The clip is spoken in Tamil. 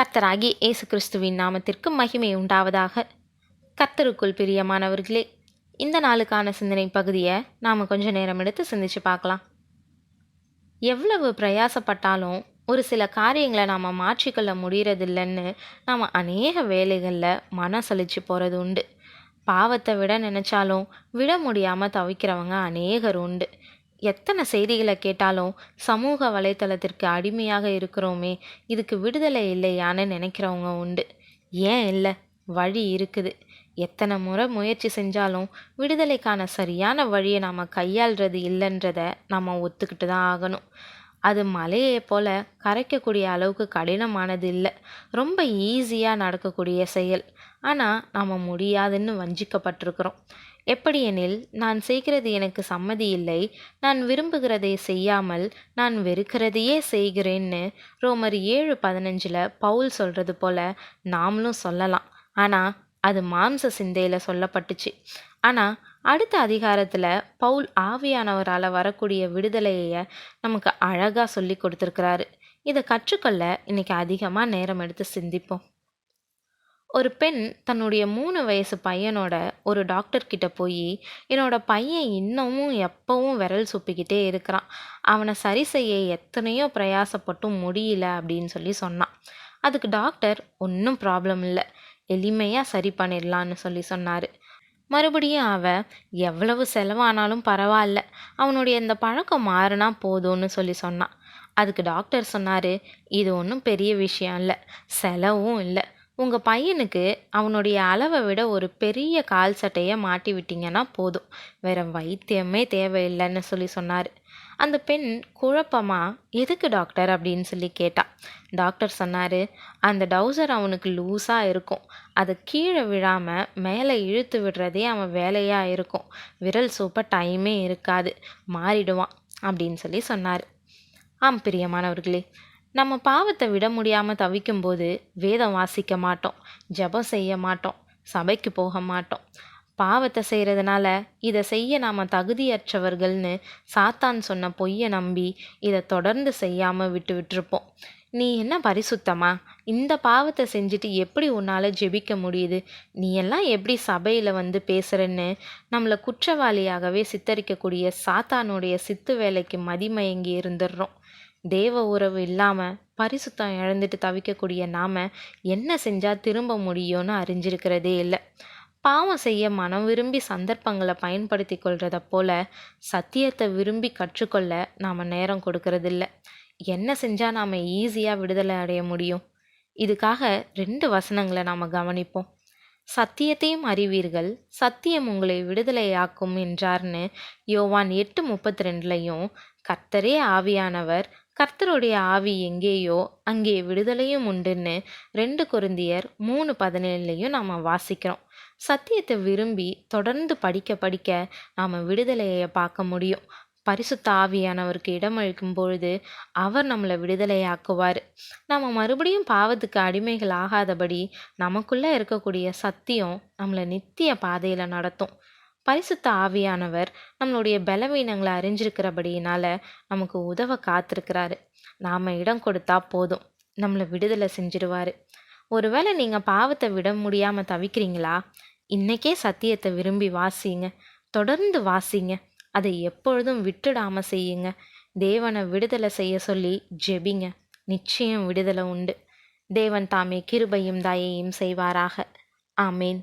கர்த்தராகி இயேசு கிறிஸ்துவின் நாமத்திற்கு மகிமை உண்டாவதாக. கர்த்தருக்குள் பிரியமானவர்களே இந்த நாளுக்கான சிந்தனை பகுதியை நாம் கொஞ்ச நேரம் எடுத்து சிந்திச்சு பார்க்கலாம். எவ்வளவு பிரயாசப்பட்டாலும் ஒரு சில காரியங்களை நாம் மாற்றிக்கொள்ள முடியறதில்லைன்னு நாம் அநேக வேலைகளில் மனசளிச்சு போகிறது உண்டு. பாவத்தை விட நினச்சாலும் விட முடியாமல் தவிக்கிறவங்க அநேகர் உண்டு. எத்தனை செய்திகளை கேட்டாலும் சமூக வலைத்தளத்திற்கு அடிமையாக இருக்கிறோமே இதுக்கு விடுதலை இல்லையான்னு நினைக்கிறவங்க உண்டு. ஏன் இல்லை? வழி இருக்குது. எத்தனை முறை முயற்சி செஞ்சாலும் விடுதலைக்கான சரியான வழியை நாம் கையாள்றது இல்லைன்றத நம்ம ஒத்துக்கிட்டு தான் ஆகணும். அது மலையை போல கரைக்கக்கூடிய அளவுக்கு கடினமானது இல்லை. ரொம்ப ஈஸியாக நடக்கக்கூடிய செயல். ஆனால் நாம் முடியாதுன்னு வஞ்சிக்கப்பட்டிருக்கிறோம். எப்படியெனில் நான் செய்கிறது எனக்கு சம்மதி இல்லை நான் விரும்புகிறதை செய்யாமல் நான் வெறுக்கிறதையே செய்கிறேன்னு ரோமர் ஏழு பதினஞ்சில் பவுல் சொல்கிறது போல நாமளும் சொல்லலாம். ஆனால் அது மாம்ச சிந்தையில் சொல்லப்பட்டுச்சு. ஆனால் அடுத்த அதிகாரத்தில் பவுல் ஆவியானவரால் வரக்கூடிய விடுதலையை நமக்கு அழகாக சொல்லி கொடுத்துருக்கிறாரு. இதை கற்றுக்கொள்ள இன்றைக்கி அதிகமாக நேரம் எடுத்து சிந்திப்போம். ஒரு பெண் தன்னுடைய மூணு வயசு பையனோட ஒரு டாக்டர்கிட்ட போய் என்னோட பையன் இன்னமும் எப்பவும் விரல் சுப்பிக்கிட்டே இருக்கிறான். அவனை சரி செய்ய எத்தனையோ பிரயாசப்பட்டும் முடியல அப்படின்னு சொல்லி சொன்னான். அதுக்கு டாக்டர் ஒன்றும் ப்ராப்ளம் இல்லை. எளிமையாக சரி பண்ணிடலான்னு சொல்லி சொன்னார். மறுபடியும் அவன் எவ்வளவு செலவானாலும் பரவாயில்ல. அவனுடைய இந்த பழக்கம் மாறினா போதும்னு சொல்லி சொன்னான். அதுக்கு டாக்டர் சொன்னார் இது ஒன்றும் பெரிய விஷயம் இல்லை. செலவும் இல்லை. உங்கள் பையனுக்கு அவனுடைய அளவை விட ஒரு பெரிய கால் சட்டையை மாட்டி விட்டீங்கன்னா போதும். வேற வைத்தியமே தேவையில்லைன்னு சொல்லி சொன்னார். அந்த பெண் குழப்பமாக எதுக்கு டாக்டர்? அப்படின்னு சொல்லி கேட்டா. டாக்டர் சொன்னார் அந்த டவுசர் அவனுக்கு லூஸாக இருக்கும். அதை கீழே விழாமல் மேலே இழுத்து விடுறதே அவன் வேலையாக இருக்கும். விரல் சூப்ப டைமே இருக்காது. மாறிடுவான். அப்படின்னு சொல்லி சொன்னார். ஆம் பிரியமானவர்களே நம்ம பாவத்தை விட முடியாமல் தவிக்கும்போது வேதம் வாசிக்க மாட்டோம் ஜெபம் செய்ய மாட்டோம் சபைக்கு போக மாட்டோம். பாவத்தை செய்கிறதுனால இதை செய்ய நாம் தகுதியற்றவர்கள்னு சாத்தான் சொன்ன பொய்யை நம்பி இதை தொடர்ந்து செய்யாமல் விட்டு விட்டுருப்போம். நீ என்ன பரிசுத்தமா? இந்த பாவத்தை செஞ்சுட்டு எப்படி உன்னால் ஜெபிக்க முடியுது? நீ எல்லாம் எப்படி சபையில் வந்து பேசுகிறன்னு நம்மளை குற்றவாளியாகவே சித்தரிக்கக்கூடிய சாத்தானுடைய சித்து வேலைக்கு மதிமயங்கி இருந்துடுறோம் தேவ உறவு இல்லாமல் பரிசுத்தம் இழந்துட்டு தவிக்கக்கூடிய நாம் என்ன செஞ்சால் திரும்ப முடியும்னு அறிஞ்சிருக்கிறதே இல்லை. பாவம் செய்ய மனம் விரும்பி சந்தர்ப்பங்களை பயன்படுத்தி கொள்கிறத போல சத்தியத்தை விரும்பி கற்றுக்கொள்ள நாம் நேரம் கொடுக்கறதில்ல. என்ன செஞ்சால் நாம் ஈஸியாக விடுதலை அடைய முடியும்? இதுக்காக ரெண்டு வசனங்களை நாம் கவனிப்போம். சத்தியத்தையும் அறிவீர்கள் சத்தியம் உங்களை விடுதலையாக்கும் என்றார்னு யோவான் எட்டு முப்பத்தி ரெண்டுலையும் கர்த்தரே ஆவியானவர் கர்த்தருடைய ஆவி எங்கேயோ அங்கே விடுதலையும் உண்டுன்னு ரெண்டு குருந்தியர் மூணு பதினேழுலையும் நாம் வாசிக்கிறோம். சத்தியத்தை விரும்பி தொடர்ந்து படிக்க படிக்க நாம் விடுதலையை பார்க்க முடியும். பரிசுத்த ஆவியானவருக்கு இடமளிக்கும் பொழுது அவர் நம்மளை விடுதலையாக்குவார். நம்ம மறுபடியும் பாவத்துக்கு அடிமைகள் ஆகாதபடி நமக்குள்ளே இருக்கக்கூடிய சத்தியம் நம்மளை நித்திய பாதையில் நடத்தும். பரிசுத்த ஆவியானவர் நம்மளுடைய பலவீனங்களை அறிஞ்சிருக்கிறபடியினால நமக்கு உதவ காத்திருக்கிறாரு. நாம் இடம் கொடுத்தா போதும். நம்மளை விடுதலை செஞ்சிருவாரு. ஒருவேளை நீங்கள் பாவத்தை விட முடியாமல் தவிக்கிறீங்களா? இன்னைக்கே சத்தியத்தை விரும்பி வாசிங்க. தொடர்ந்து வாசிங்க. அதை எப்பொழுதும் விட்டுடாமல் செய்யுங்க. தேவனை விடுதலை செய்ய சொல்லி ஜெபிங்க. நிச்சயம் விடுதலை உண்டு. தேவன் தாமே கிருபையும் தயையும் செய்வாராக. ஆமேன்.